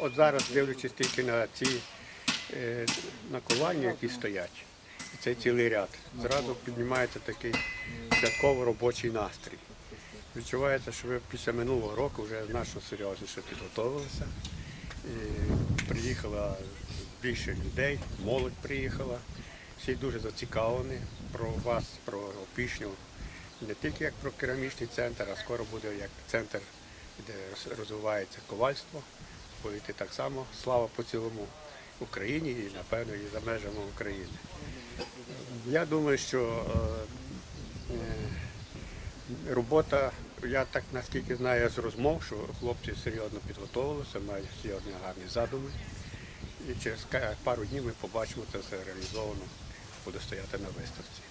от зараз дивлячись тільки на ці е, наковальні, які стоять, і цей цілий ряд, зразу піднімається такий святково робочий настрій. Відчувається, що ви після минулого року вже значно серйозніше підготовилися. І приїхало більше людей, молодь приїхала. Всі дуже зацікавлені про вас, про опішню. Не тільки як про керамічний центр, а скоро буде як центр, де розвивається ковальство. Будете так само слава по цілому Україні і, напевно, і за межами України. Я думаю, що е, е, робота, я так наскільки знаю з розмов, що хлопці серйозно підготувалися, мають серйозні гарні задуми. І через пару днів ми побачимо це все реалізовано, буде стояти на виставці.